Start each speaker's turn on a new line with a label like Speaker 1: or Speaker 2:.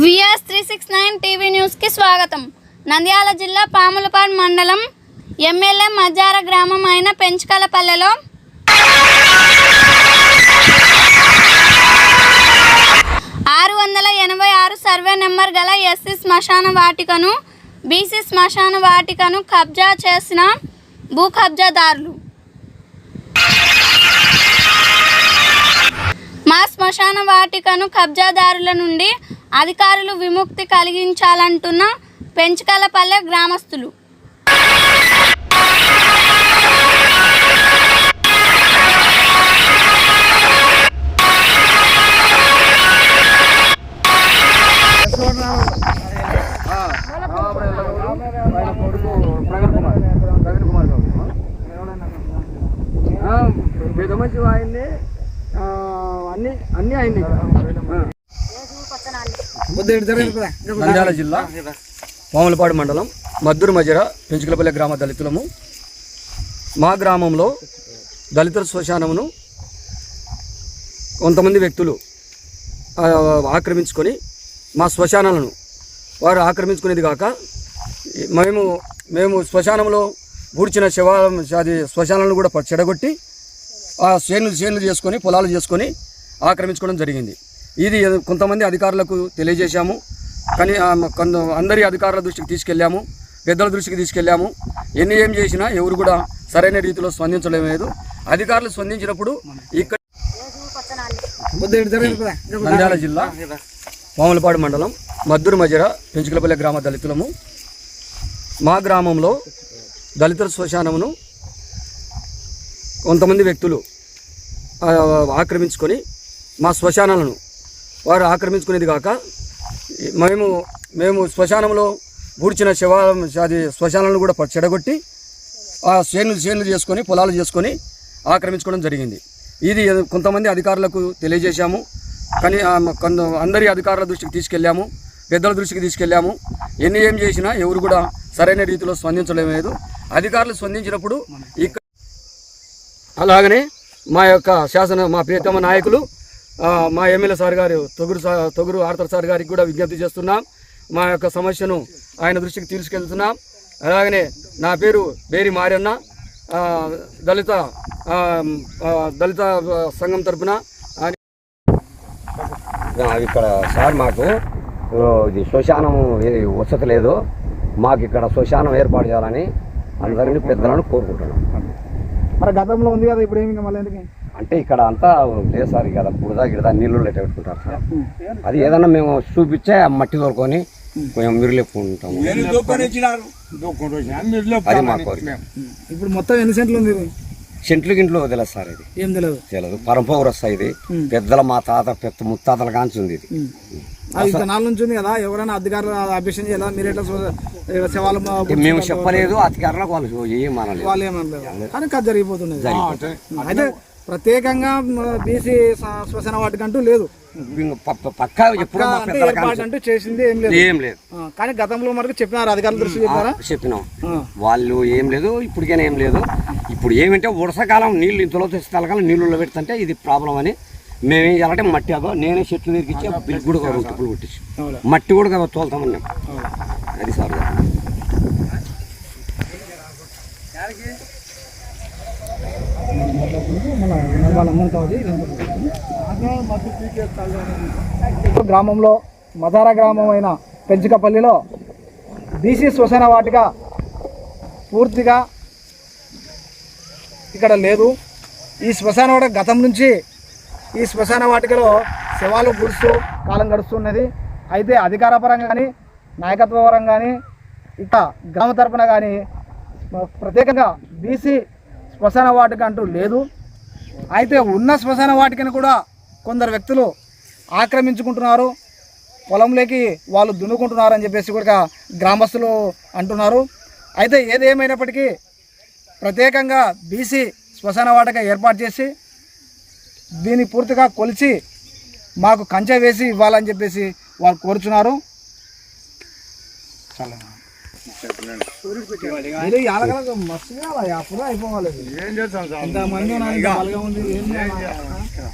Speaker 1: Six nine TV న్యూస్కి స్వాగతం. నంద్యాల జిల్లా పాములపాడు మండలం ఎమ్మెల్యే మజార గ్రామం అయిన పెంచుకలపల్లెలో ఆరు వందల ఎనభై ఆరు సర్వే నెంబర్ గల ఎస్సీ శ్మశాన వాటికను బీసీ శ్మశాన వాటికను కబ్జా చేసిన భూ కబ్జాదారులు. మా శ్మశాన వాటికను కబ్జాదారుల నుండి అధికారులు విముక్తి కలిగించాలంటున్న పెంచకలపల్లె గ్రామస్తులు.
Speaker 2: ఆయన పెద్ద మంచి ఆయన్ని అన్ని అన్ని ఆయన్ని నంద్యాల జిల్లా పాములపాడు మండలం మద్దూరు మజర పెంచుకలపల్లి గ్రామ దళితులము. మా గ్రామంలో దళితుల శ్మశానమును కొంతమంది వ్యక్తులు ఆక్రమించుకొని మా శ్మశానాలను వారు ఆక్రమించుకునేది కాక మేము మేము శ్మశానంలో పూడ్చిన శివ అది శ్మశానాలను కూడా చెడగొట్టి ఆ శ్రేణులు శ్రేణులు చేసుకొని పొలాలు చేసుకొని ఆక్రమించుకోవడం జరిగింది. ఇది కొంతమంది అధికారులకు తెలియజేశాము. కానీ కొందరు కొంత అందరి అధికారుల దృష్టికి తీసుకెళ్ళాము. పెద్దల దృష్టికి తీసుకెళ్ళాము. ఎన్ని ఏం చేసినా ఎవరు కూడా సరైన రీతిలో స్పందించడం లేదు అధికారులు స్పందించినప్పుడు ఇక్కడ నంద్యాల జిల్లా పాములపాడు మండలం మద్దూరు మజర పెంచుకలపల్లి గ్రామ దళితులము. మా గ్రామంలో దళితుల శ్మశానమును కొంతమంది వ్యక్తులు ఆక్రమించుకొని మా శ్మశానాలను వారు ఆక్రమించుకునేది కాక మేము మేము శ్మశానంలో పూడ్చిన శివ అది శ్మశానాలను కూడా చెడగొట్టి ఆ చేనులు చేనులు చేసుకొని పొలాలు చేసుకొని ఆక్రమించుకోవడం జరిగింది. ఇది కొంతమంది అధికారులకు తెలియజేశాము. కానీ కొంత అందరి అధికారుల దృష్టికి తీసుకెళ్ళాము. పెద్దల దృష్టికి తీసుకెళ్ళాము. ఎన్ని ఏం చేసినా ఎవరు కూడా సరైన రీతిలో స్పందించడం లేదు అధికారులు స్పందించినప్పుడు ఇక్కడ అలాగనే మా యొక్క శాసన మా ప్రియతమ నాయకులు మా ఎమ్మెల్యే సార్ గారు తొగురు తొగురు ఆర్తర్ సార్ గారికి కూడా విజ్ఞప్తి చేస్తున్నాం. మా యొక్క సమస్యను ఆయన దృష్టికి తీసుకెళ్తున్నాం. అలాగనే నా పేరు బేరి మారన్న. ఆ, దళిత దళిత సంఘం తరపున అని
Speaker 3: ఆ, ఇక్కడ సార్ మాకు ఇది శ్మశానం వసతి లేదు. మాకు ఇక్కడ శ్మశానం ఏర్పాటు చేయాలని అందరినీ పెద్దలను కోరుకుంటున్నాం.
Speaker 4: మరి గతంలో ఉంది కదా ఇప్పుడు ఏమి ఇంకా మళ్ళీ ఎందుకు?
Speaker 3: అంటే ఇక్కడ అంతా లేదు సార్ కదా బుడదా గిడదా నీళ్ళు లెక్క పెట్టుకుంటారు సార్. అది ఏదన్నా మేము చూపించే ఆ మట్టి తోలుకొని కొంచెం మిరులేపుకుంటాము అది మా కోరిక.
Speaker 4: ఇప్పుడు మొత్తం ఎన్ని సెంట్లు ఉంది?
Speaker 3: చెంట్లు గింట్లో వదిలేదు సార్ ఇది.
Speaker 4: ఏం తెలియదు?
Speaker 3: తెలియదు. పరంపౌరు వస్తాయి ఇది. పెద్దల మా తాత పెద్ద ముత్తాతల కాంచి ఉంది ఇది.
Speaker 4: అది జనాల నుంచి ఉంది కదా ఎవరైనా అధికారులు అభ్యర్థన చేయాలా? మీరు ఎట్లా
Speaker 3: మేము చెప్పలేదు అధికారులకు వాళ్ళు ఏమనలేదు
Speaker 4: వాళ్ళు ఏమనలేదు కానీ కథ జరిగిపోతున్నది. అయితే ప్రత్యేకంగా బీసీ శ్వసన వాటికంటూ లేదు. అంటే చేసింది ఏం లేదు.
Speaker 3: ఏం లేదు.
Speaker 4: కానీ గతంలో మనకు చెప్పినారు అధికారుల దృష్టి చెప్పారా
Speaker 3: చెప్పినాం. వాళ్ళు ఏం లేదు ఇప్పటికైనా ఏం లేదు. ఇప్పుడు ఏమంటే వర్షాకాలం నీళ్ళు ఇంతలో తెస్తాలకాలం నీళ్ళు పెడుతుంటే ఇది ప్రాబ్లం అని మేమేం చేయాలంటే మట్టి అదో నేనే చెట్లు తీరికిచ్చి బిల్ కూడా ఒక రెండు టిప్పులు కొట్టించి. మట్టి కూడా కదా తోలుతామన్నాం అది సార్
Speaker 4: గ్రామంలో మదార గ్రామం అయిన పెంచుకపల్లిలో బీసీ శ్వసన వాటిక పూర్తిగా ఇక్కడ లేదు. ఈ శ్మశాన వాటిక గతం నుంచి ఈ శ్మశాన వాటికలో శవాలు గుడుస్తూ కాలం గడుస్తున్నది. అయితే అధికార పరంగా కానీ నాయకత్వ పరంగా కానీ ఇక గ్రామ తరపున కానీ ప్రత్యేకంగా బీసీ శ్మశాన వాటిక అంటూ లేదు. అయితే ఉన్న శ్మశాన వాటికని కూడా కొందరు వ్యక్తులు ఆక్రమించుకుంటున్నారు. పొలంలోకి వాళ్ళు దున్నుకుంటున్నారు అని చెప్పేసి కూడా గ్రామస్తులు అంటున్నారు. అయితే ఏదేమైనప్పటికీ ప్రత్యేకంగా బీసీ శ్మశాన వాటక ఏర్పాటు చేసి దీన్ని పూర్తిగా కొలిచి మాకు కంచె వేసి ఇవ్వాలని చెప్పేసి వాళ్ళు కోరుచున్నారు. చాలా మస్తుగా అప్పుడు అయిపోవాలి ఉన్నారు, ఇంత బలగా ఉంది ఏం చేయాలి? ఆ?